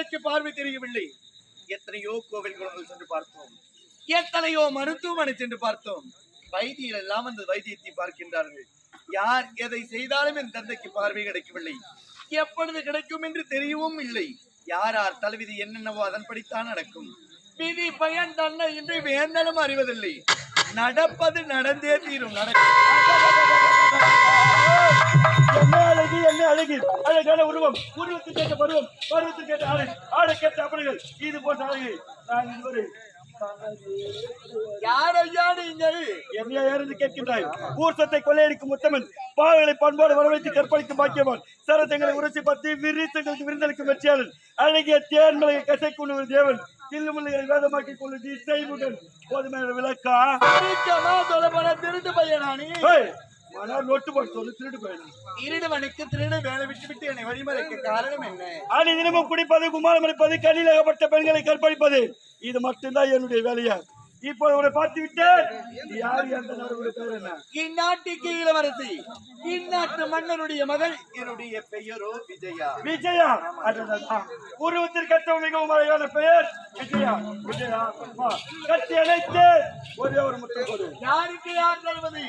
தந்தைக்கு பார்வை தெரியவில்லை. எத்தனையோ கோவில் சென்று பார்த்தோம். எத்தனையோ மருத்துவமனை சென்று பார்த்தோம். வைத்தியர் எல்லாம் அந்த வைத்தியத்தை பார்க்கின்றார்கள். யார் எதை செய்தாலும் என் தந்தைக்கு பார்வை கிடைக்கவில்லை. எப்பொழுது கிடைக்கும் என்று தெரியவும் இல்லை. யார் யார் தலைவிதி என்னென்னவோ அதன்படித்தான் நடக்கும். விதி பயன் தன்னை இன்று வேந்தனும் அறிவதில்லை. நடப்பது நடந்தே தீரும். நடக்கும் என்ன அழகு அழகான உருவம் உருவத்தில் கேட்ட பருவம் பருவத்தில் கேட்ட ஆடை ஆடை கேட்ட அப்படிகள் இது போன்ற அழகு. நான் இதுவரை கொள்ளையடிக்கும் உத்தமன் பாவங்களை பண்பாடு வரவழைத்து கற்பழிக்கும் பாக்கியவான் சரத்தங்களை உரசி பத்தி விரித்தங்களுக்கு விருந்தளிக்கும் வெற்றியாளன் அழகிய தேன்மலை கசைக்குள்ள ஒரு தேவன் தில்லுமுல்லைகளை வேதமாக்கி கொள்ளும் இசைமுடன் போதுமான விளக்கா? திருட்டு பையனானி. ஏய், மனார் நொட்டு போட்டு திருடு போயிடும் திருடவனுக்கு திருட வேலை விட்டு விட்டு என்னை வழிமறைக்க. காரணம் என்ன? அணி தினமும் குடிப்பது குமாரம் அடிப்பது கண்ணில் அகப்பட்ட பெண்களை கற்பழிப்பது. இது மட்டும்தான் என்னுடைய வேலையா? இப்போ உன்னை பார்த்து விட்டேன் யார் எந்த நாடுடைய பேர் என்ன? இந்நாட்டுக்கு இளவரசி இந்நாட்டு மன்னனுடைய மகள் என்னுடைய பெயரோ விஜயா. விஜயா அடடடா. உருவத்திற்கற்ற மிகவும் அழகான பெயர் விஜயா. விஜயா. கட்டி அணைத்து. ஒரே ஒரு முட்டை கொடு. யாருக்கு யார் தருவது.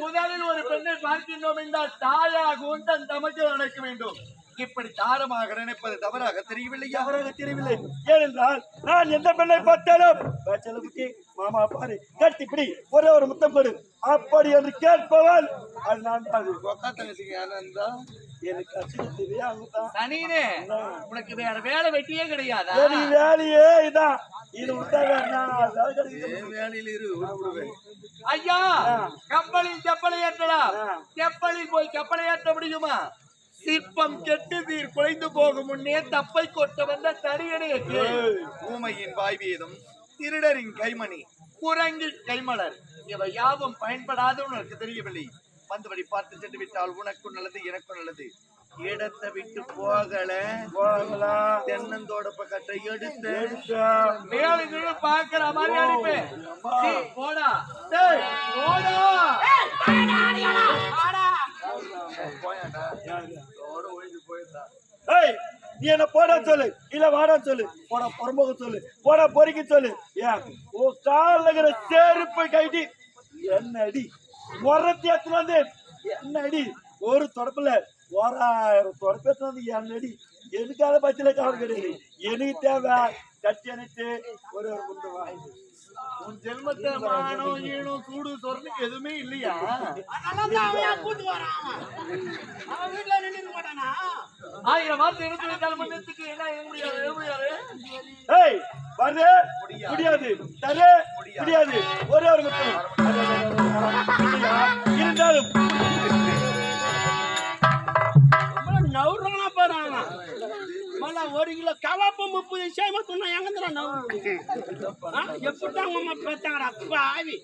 முதலில் ஒரு பெண்ணை பார்க்கின்றோம் என்றால் தாயாகவும் தன் தமக்கு நடக்க வேண்டும். இப்படி தாரமாக நினைப்பது தவறாக தெரியவில்லையா? தவறாக தெரியவில்லை. ஏனென்றால் நான் எந்த பெண்ணை பார்த்தாலும் பேச்சல குட்டி மாமா பாரு கட்டி பிடி ஒரே ஒரு முத்தம் கொடு அப்படி என்று கேட்பவன் அது நான் அது. கொக்கா தங்கச்சிக்கு யாரா இருந்தா? எனக்கு அசிங்க தெரியா அங்கதான் சனீனே உனக்கு வேற வேலை வெட்டியே கிடையாதா? எனக்கு வேலையே இதான். இது. வேலையில் இரு ஐயா கப்பலில் செப்பலை ஏற்றலாம். செப்பலில் போய் கப்பலை ஏற்ற முடியுமா? சிற்பம் கெட்டு நீர் குலைந்து போகும் முன்னே தப்பை கொட்ட வந்த ஏய். ஊமையின் வாய்வீதம் திருடரின் கைமணி. குரங்கின் கைமலர். இவை யாவும் பயன்படாத உனக்கு தெரியவில்லை. வந்தபடி பார்த்து சென்று விட்டால் உனக்கும் நல்லது எனக்கும் நல்லது. இடத்தை விட்டு போகல. போகலாம். தென்னந்தோட பக்கத்தை எடுத்து. எடுத்தா. மேலும் கீழும் பார்க்கிற மாதிரி அனுப்பேன் டேய், போடா. நீ என்ன போட சொல்லு. இல்ல வாடா சொல்லு. போட பொறமுக சொல்லு. போட பொறுக்கி சொல்லு. ஏன்? ஓ கால்ல இருக்கிற செருப்பை கைட்டி என்ன அடி முறத்தி எத்தனை வந்து என்ன அடி ஒரு தொடப்புல ஓராயிரம் தொடப்பு எடுத்து வந்து என்ன அடி எதுக்காக பச்சில காவல் கிடையாது எனக்கு தேவை. கட்டி அணைத்து ஒரு ஒரு முந்தை வாங்கி ஜென்மத்தை மானம் ஈனம் சூடு சொரணு எதுவுமே இல்லையா? ஆயிரம் வார்த்தை எடுத்து வைத்தால் மன்னத்துக்கு என்ன எழுத முடியாது முடியாது? ஏய் வருது முடியாது. தரு முடியாது. ஒரே ஒரு முத்தம்? இருந்தாலும் ஒரு கிலோ கவாப்பு முப்பது விஷயமா சொன்னா எங்க நவுறு எப்படிதான் அம்மா பெத்தாங்கடா அப்பா ஆவி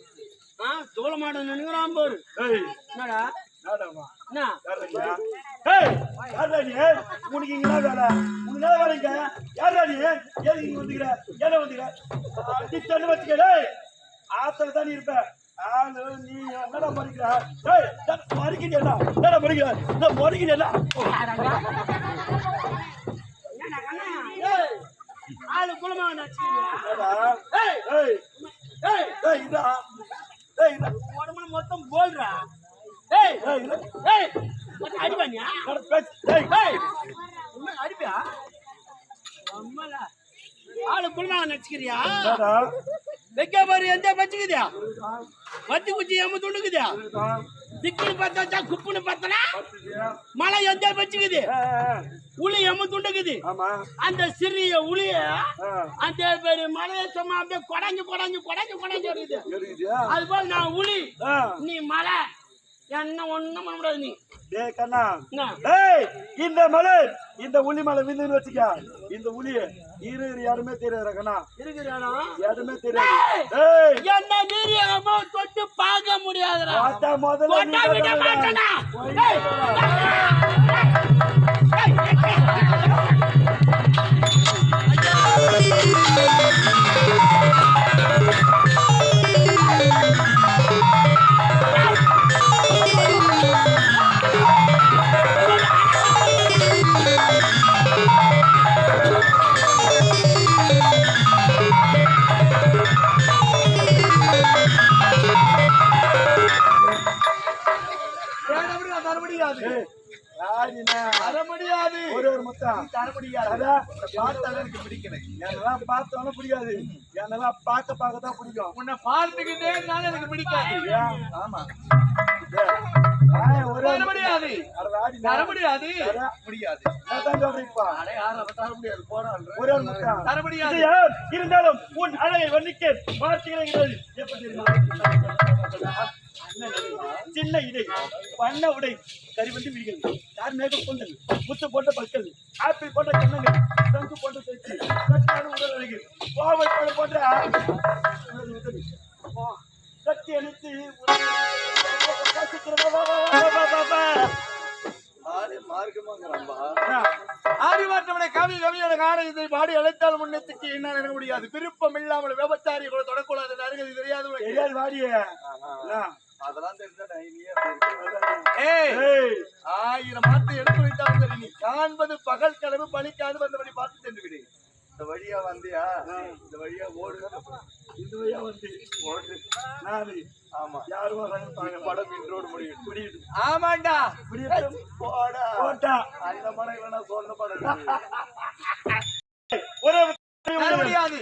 ஆ தோள மாடு நினைக்கிறான் பாரு என்னடா? உனக்கு இங்க என்ன வேலை? உனக்கு வேலைங்க? யார்டா நீ? ஏன் இங்க வந்துக்கிற? ஏன்டா வந்துக்கிற? அடிச்சேன்னு வச்சுக்க, டேய். ஆத்துல தான் இருப்ப. ஆளு, நீ என்னடா மறிக்கிற? மறிக்கிறியாடா? என்னடா மறிக்கிற? என்ன? என்னடா கண்ணா ஏய் ஆளு குலமா நச்சுக்கிறியா என்னடா? ஏய் ஏய், ஏய் ஏய், இதா. ஏய், இதா. உடம்புல மொத்தம் போல்றா. ஏய் ஏய், இதா. ஏய் மொத்தம் அடிப்பானியா அடிப்பியா? ஆளு குலமா நச்சுக்கிறியா என்னடா? வைக்க பாரு எந்த வச்சுக்குதியா வத்தி குச்சி எம்ம துண்டுக்குதியா. திக்குன்னு பார்த்தா குப்புன்னு பார்த்தனா? மழை எந்த வச்சுக்குது உளி எம்ம துண்டுக்குது. அந்த சிறிய உளிய அந்த மலையை சும்மா அப்படியே குடஞ்சு குடஞ்சு குடஞ்சு குடஞ்சு வருது? அது போல நான் உளி நீ மலை என்ன ஒண்ணும் பண்ண முடியாது நீ. டேய் கண்ணா? ஏய் இந்த மலை இந்த உளி மலை விந்துன்னு வச்சுக்க. இந்த உளிய இரு இரு யாருமே தெரியாது கண்ணா. இருக்கிறானா யாருமே தெரியாது. என்ன தொட்டு பார்க்க முடியாதுடா. பார்த்தா முதல்ல நீ தர முடியாது. தர முடியாது. ஒரு ஒரு முத்தம் தர முடியாது. அதான் பார்த்தாலும் எனக்கு பிடிக்கல என்னெல்லாம் பார்த்தாலும் பிடிக்காது. என்னெல்லாம் பார்க்க பார்க்க தான் பிடிக்கும். உன்னை பார்த்துக்கிட்டே இருந்தாலும் எனக்கு பிடிக்காது. ஆமா. தர முடியாது. தர முடியாது. முடியாது. தர முடியாது? இருந்தாலும் உன் அழகை வர்ணிக்க வார்த்தைகளை எப்படி சின்ன இடை வண்ண உடை. கரிவண்டி விழிகள் யார் மேக கொண்டல் முத்து போட்ட பற்கள் ஆப்பிள் போட்ட கண்ணங்கள் சங்கு போட்ட பேச்சு கட்டான உடல் அழகு. கோவை போல போன்ற. கட்டி அணைத்து ஆளே மார்க்கமாங்கிறான்பா என்ன? ஆதிவாட்டவனை காவி கவியான காண இதை பாடி அழைத்தால் முன்னெத்துக்கு என்ன நினைக்க முடியாது. விருப்பம் இல்லாமல் விபச்சாரி கூட தொடக்கூடாது அருகது தெரியாது. தெரியாது வாடிய. என்ன? அதெல்லாம் தெரிஞ்சா ஏய், ஆயிரம் மாத்து எடுத்து வைத்தாலும் சரி நீ காண்பது பகல் கனவு பணிக்காது வந்தபடி பார்த்து சென்று விடு. இந்த வழியா வந்தியா? இந்த வழியா ஓடு. இந்த வழியா வந்து ஓடு. நானு ஆமா. யாரும் வராங்க. படம் இன்றோடு முடியும். புரியுது. ஆமாண்டா. புரியுது போடா. போட்டா. அந்த படம் இல்லைன்னா சொன்ன படம் ஒரு முடியாது.